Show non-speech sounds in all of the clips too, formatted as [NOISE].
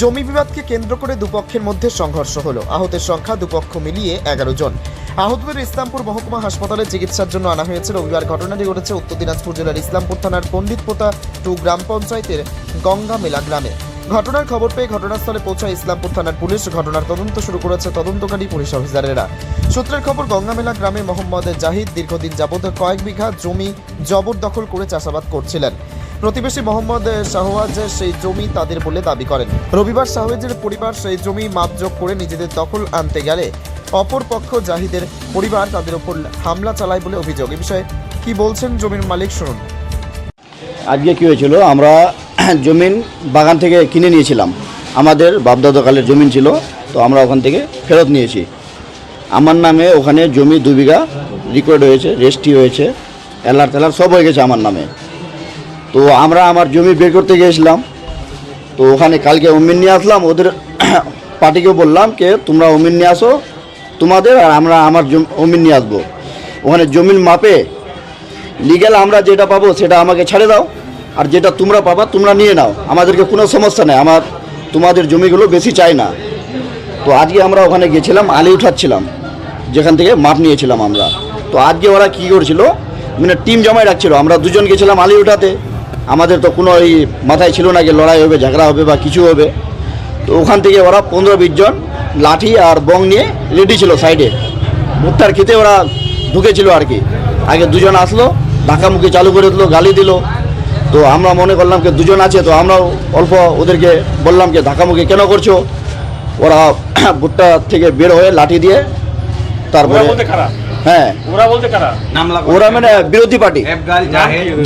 জমি বিবাদকে কেন্দ্র করে দুপক্ষের মধ্যে সংঘর্ষ হলো। আহতের সংখ্যা দুপক্ষ মিলিয়ে এগারো জন। আহতদের ইসলামপুর মহকুমা হাসপাতালে চিকিৎসার জন্য আনা হয়েছে রবিবার। ঘটনাটি ঘটেছে উত্তর দিনাজপুর জেলার ইসলামপুর থানার পণ্ডিতপোতা টু গ্রাম পঞ্চায়েতের গঙ্গা মেলা গ্রামে। ঘটনার খবর পেয়ে ঘটনাস্থলে পৌঁছায় ইসলামপুর থানার পুলিশ। ঘটনার তদন্ত শুরু করেছে তদন্তকারী পুলিশ অফিসারেরা। সূত্রের খবর, গঙ্গামেলা গ্রামে মোহাম্মদ জাহিদ দীর্ঘদিন যাবত কয়েক বিঘা জমি জবরদখল করে চাষাবাদ করছিলেন। প্রতিবেশী মোহাম্মদ শাহওয়াজ সেই জমি তাদের বলে দাবি করেন। রবিবার শাহওয়াজের পরিবার সেই জমি মাপযোগ করে নিজেদের দখল আনতে গেলে অপর পক্ষ জাহিদের পরিবার তাদের উপর হামলা চালায় বলে অভিযোগ। এ বিষয়ে কি বলছেন জমির মালিক শুনুন। আজকে কী হয়েছিল? আমরা [CLEARS THROAT] জমিন বাগান থেকে কিনে নিয়েছিলাম। আমাদের বাপদাদাকালের জমিন ছিল, তো আমরা ওখান থেকে ফেরত নিয়েছি। আমার নামে ওখানে জমি দু বিঘা রেকর্ড হয়েছে রেজিস্ট্রি হয়েছে, এলার তেলার সব হয়ে গেছে আমার নামে। তো আমরা আমার জমি বের করতে গিয়েছিলাম। তো ওখানে কালকে অমিন নিয়ে আসলাম, ওদের [COUGHS] পার্টিকে বললাম কে তোমরা অমিন নিয়ে আসো, তোমাদের আর আমরা আমার অমিন নিয়ে আসব। ওখানে জমিন মাপে লিগ্যাল আমরা যেটা পাবো সেটা আমাকে ছেড়ে দাও, আর যেটা তোমরা পাবা তোমরা নিয়ে নাও। আমাদেরকে কোনো সমস্যা নেই, আমার তোমাদের জমিগুলো বেশি চাই না। তো আজকে আমরা ওখানে গেছিলাম, আলি উঠাচ্ছিলাম, যেখান থেকে মাপ নিয়েছিলাম আমরা। তো আজকে ওরা কী করছিল মানে টিম জমায় রাখছিল, আমরা দুজন গেছিলাম আলি উঠাতে। আমাদের তো কোনো ওই মাথায় ছিল না যে লড়াই হবে, ঝগড়া হবে বা কিছু হবে। তো ওখান থেকে ওরা পনেরো বিশ জন লাঠি আর বং নিয়ে রেডি ছিল সাইডে। ভুট্টার খেতে ওরা ঢুকেছিল আর কি। আগে দুজন আসলো ঢাকা ধাক্কামুখি চালু করে দিল, গালি দিল। তো আমরা মনে করলাম যে দুজন আছে, তো আমরাও অল্প ওদেরকে বললাম যে ধাক্কামুখি কেন করছ? ওরা [CLEARS THROAT] ভুট্টা থেকে বের হয়ে লাঠি দিয়ে তারপরে হ্যাঁ। ওরা বলতে খারাপ ওরা মানে বিরোধী পার্টি।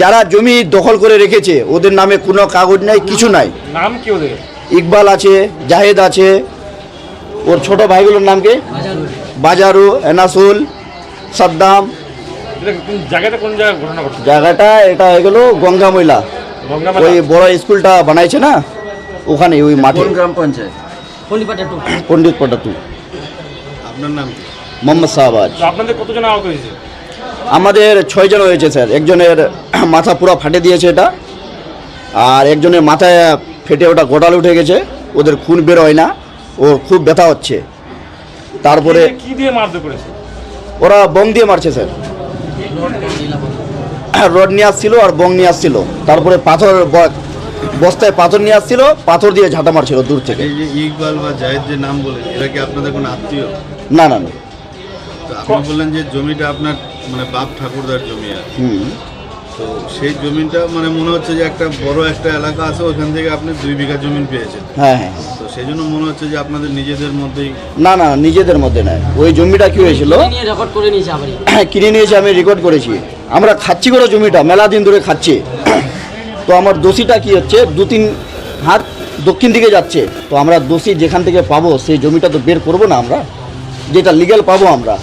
যারা জমি দখল করে রেখেছে ওদের নামে কোনো কাগজ নাই কিছু নাই। নাম কি ওদের? ইকবাল আছে জাহেদ আছে। ওর ছোট ভাইগুলোর নাম কি? বাজারু এনাসুল সাদ্দাম। জায়গাটা এটা হয়ে গেল গঙ্গা মহিলা ওই বড় স্কুলটা বানাইছে না? ওখানে ওই মাঠে। গ্রাম পঞ্চায়েত? পণ্ডিত পটাতু আপনার নাম কি? মোহাম্মদ শাহবাজ। আপনাদের কতজন আহত হয়েছে? আমাদের ছয়জন হয়েছে স্যার। একজনের মাথা পুরো ফাটে দিয়েছে এটা আর একজনের মাথায় ফেটে ওটা গোটাল উঠে গেছে। ওদের খুন বের হয় না ওর খুব ব্যথা হচ্ছে। তারপরে কি- কি দিয়ে মারধর করেছে? ওরা বং দিয়ে মারছে স্যার। রড নিয়ে আসছিল আর বং নিয়ে আসছিল। তারপরে পাথর বস্তায় পাথর নিয়ে আসছিল পাথর দিয়ে ঝাঁটা মারছিল দূর থেকে। ইকবাল বা জায়েদ যে নাম বলেন এরা কি আপনাদের কোনো আত্মীয়? না না না। আপনি বললেন যে জমিটা আপনার মানে বাপ ঠাকুরদার জমি আর হুম। তো সেই জমিটা মানে মনে হচ্ছে যে একটা বড় একটা এলাকা আছে ওখান থেকে আপনি দুই বিঘা জমি পেয়েছেন। হ্যাঁ হ্যাঁ। তো সেই জন্য মনে হচ্ছে যে আপনাদের নিজেদের মধ্যেই না না নিজেদের মধ্যে নয়। ওই জমিটা কি হয়েছিল? রেকর্ড করে নিয়েছে আবার কিনে নিয়েছি আমি রেকর্ড করেছি। আমরা খাচ্ছি করে জমিটা মেলা দিন ধরে খাচ্ছি। তো আমার দোষীটা কি হচ্ছে দু তিন হাত দক্ষিণ দিকে যাচ্ছে। তো আমরা দোষী যেখান থেকে পাবো সেই জমিটা তো বের করব না আমরা? যেটা লিগাল পাবো আমরা।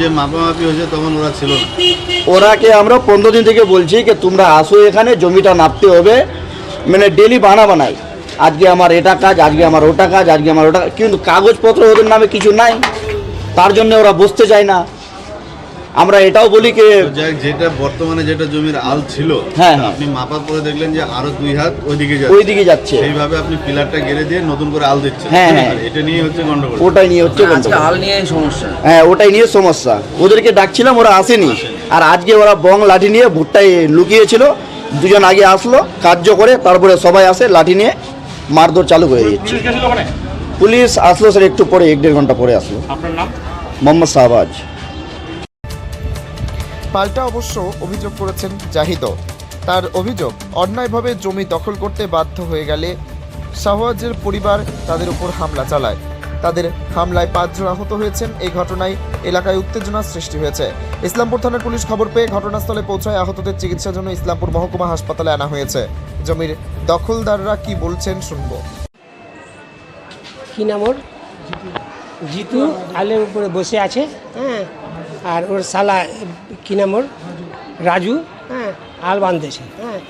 যে মাপামাপি হয়েছে তখন ওরা ছিল না। ওরাকে আমরা পনেরো দিন থেকে বলছি যে তোমরা আসো এখানে জমিটা নাপতে হবে। মানে ডেলি বানা বানাই। আজকে আমার এটা কাজ আজকে আমার ওটা কাজ আজকে আমার ওটা কিন্তু কাগজপত্র ওদের নামে কিছু নাই। তার জন্য ওরা বসতে চায় না। আমরা এটাও বলি যে যেটা বর্তমানে যেটা জমির আল ছিল হ্যাঁ, হ্যাঁ। আপনি মাপার পরে দেখলেন যে আরও দুই হাত ওইদিকে ওই যাচ্ছে। দিকে যাচ্ছে। সেইভাবে আপনি পিলারটা গেড়ে দিয়ে নতুন করে আল দিচ্ছেন। হ্যাঁ, হ্যাঁ। এটা নিয়ে হচ্ছে গন্ডগোল। ওটাই নিয়ে হচ্ছে আজকে গন্ডগোল। হাল নিয়ে সমস্যা। হ্যাঁ ওটাই নিয়ে সমস্যা। ওদেরকে ডাকছিলাম ওরা আসেনি। আর আজকে ওরা বং লাঠি নিয়ে ভুট্টায় লুকিয়েছিল। দুজন আগে আসলো কার্য করে তারপরে সবাই আসে লাঠি নিয়ে মারধর চালু করে দিচ্ছে। পুলিশ পুলিশ আসলো স্যার একটু পরে এক দেড় ঘণ্টা পরে আসলো। আপনার নাম? মোহাম্মদ শাহবাজ। পাল্টা অবশ্য অভিযোগ করেছেন জাহিদও। তার অভিযোগ অন্যায়ভাবে জমি দখল করতে বাধ্য হয়ে গেলে শাহওয়াজের পরিবার তাদের উপর হামলা চালায়। তাদের হামলায় পাঁচজন আহত হয়েছেন। এই ঘটনায় এলাকায় উত্তেজনার সৃষ্টি হয়েছে। ইসলামপুর থানার পুলিশ খবর পেয়ে ঘটনাস্থলে পৌঁছায় আহতদের চিকিৎসার জন্য ইসলামপুর মহকুমা হাসপাতালে আনা হয়েছে। জমির দখলদাররা কি বলছেন শুনব। কি নাম ওর? জিতু আলের উপরে বসে আছে। হ্যাঁ। আর ওর শালা কি নাম ওর? রাজু। হ্যাঁ। আল বাঁধতেছে হ্যাঁ।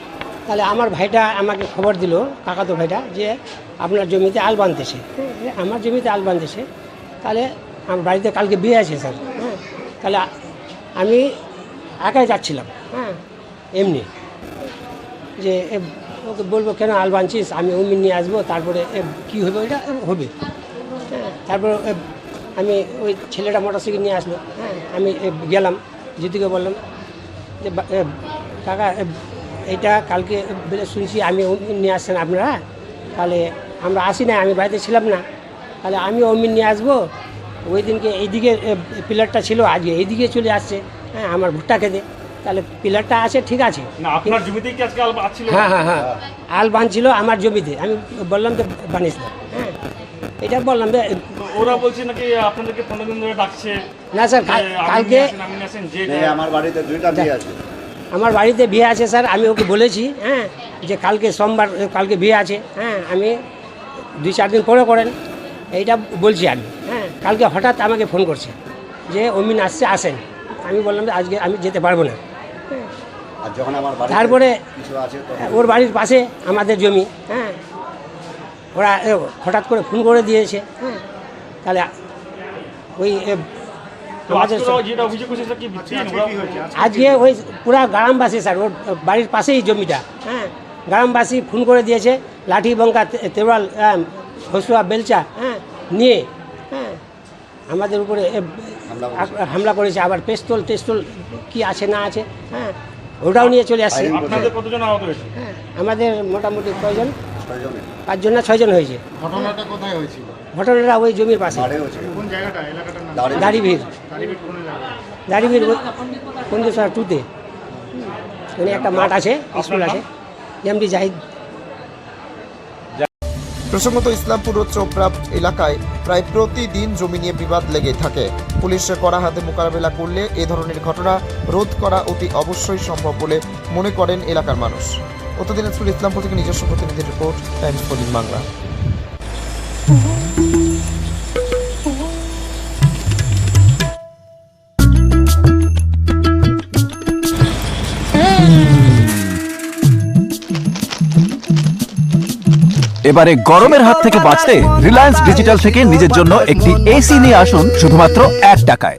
তাহলে আমার ভাইটা আমাকে খবর দিল কাকাতো ভাইটা যে আপনার জমিতে আল বাঁধতেছে হ্যাঁ, আমার জমিতে আল বাঁধতেছে তাহলে আমার বাড়িতে কালকে বিয়ে আছে স্যার। হ্যাঁ। তাহলে আমি একাই যাচ্ছিলাম। হ্যাঁ। এমনি। যে এ- ওকে বলব কেন আল বানছিস? আমি অমিন নিয়ে আসব তারপরে এ, কি হবে ওইটা? হবে। হ্যাঁ। তারপরে আমি ওই ছেলেটা মোটরসাইকেল নিয়ে আসলো। হ্যাঁ। আমি এ, গেলাম। জিতুকে বললাম যে কাকা এ, এইটা কালকে শুনছি আমি অমিন নিয়ে আসছেন আপনারা। তাহলে আমরা আসি না আমি বাড়িতে ছিলাম না। তাহলে আমি অমিন নিয়ে আসব। ওই দিনকে এইদিকে পিলারটা ছিল আজকে এইদিকে চলে আসছে। হ্যাঁ আমার ভুট্টা খেতে। তাহলে পিলারটা আছে ঠিক আছে। হ্যাঁ হ্যাঁ হ্যাঁ। আল বানছিল আমার জমিতে। আমি বললাম তো বানিস না। হ্যাঁ এটা বললাম যে ওরা বলছে নাকি আপনাদেরকে পনেরো দিন ধরে ডাকছে। না স্যার কালকে আমার বাড়িতে দুইটা বিয়ে আছে। আমার বাড়িতে বিয়ে আছে স্যার আমি ওকে বলেছি হ্যাঁ যে কালকে সোমবার কালকে বিয়ে আছে হ্যাঁ আমি দুই চার দিন পরে করেন। এইটা বলছি আমি হ্যাঁ কালকে হঠাৎ আমাকে ফোন করছে যে অমিন আসছে আসেন। আমি বললাম যে আজকে আমি যেতে পারব না। আর যখন আমার বাড়িতে তারপরে কিছু আছে তখন ওর বাড়ির পাশে আমাদের জমি হ্যাঁ ওরা এ, হঠাৎ করে ফোন করে দিয়েছে। হ্যাঁ তাহলে ওই আজকে ওই পুরা গ্রামবাসী স্যার ওর বাড়ির পাশেই জমিটা। হ্যাঁ। গ্রামবাসী ফোন করে দিয়েছে লাঠি বঙ্কা তেওয়াল হ্যাঁ, হসুয়া বেলচা হ্যাঁ। নিয়ে হ্যাঁ। আমাদের উপরে হামলা করেছে। আবার পেস্তল টেস্তল কি আছে না আছে হ্যাঁ। ওটাও নিয়ে চলে আসছে। আপনাদের কতজন আহত হয়েছে? হ্যাঁ। আমাদের মোটামুটি কয়জন? পাঁচজন না ছয়জন হয়েছে। ঘটনাটা কোথায় হয়েছিল? ঘটনাটা ওই জমির পাশে। কোন জায়গাটা? এলাকাটার নাম? দাড়িভিড়। কোন টুতে। একটা মাঠ আছে স্কুল আছে। এমডি জাহিদ। প্রসঙ্গত ইসলামপুর ও চোপড়া এলাকায় প্রায় প্রতিদিন জমি নিয়ে বিবাদ লেগে থাকে। পুলিশের কড়া হাতে মোকাবেলা করলে এ ধরনের ঘটনা রোধ করা অতি অবশ্যই সম্ভব বলে মনে করেন এলাকার মানুষ। উত্তর দিনাজপুর ইসলামপুর থেকে নিজস্ব প্রতিনিধির রিপোর্ট টাইমস ফোর্টিন বাংলা। এবারে গরমের হাত থেকে বাঁচতে রিলায়েন্স ডিজিটাল থেকে নিজের জন্য একটি এসি নিয়ে আসুন শুধুমাত্র এক টাকায়।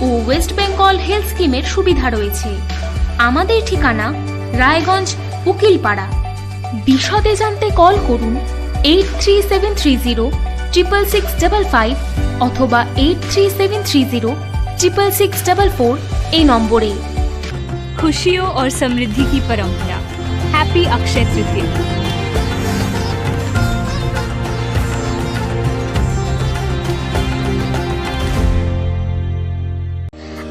ও ওয়েস্ট বেঙ্গল হেলথ স্কিমের সুবিধা রয়েছে আমাদের ঠিকানা রায়গঞ্জ উকিলপাড়া বিশদে জানতে কল করুন eight three seven three zero triple six double five অথবা eight three seven three zero triple six double four এই নম্বরে खुशियों और समृद्धि की परंपरा हैप्पी अक्षय तृतीया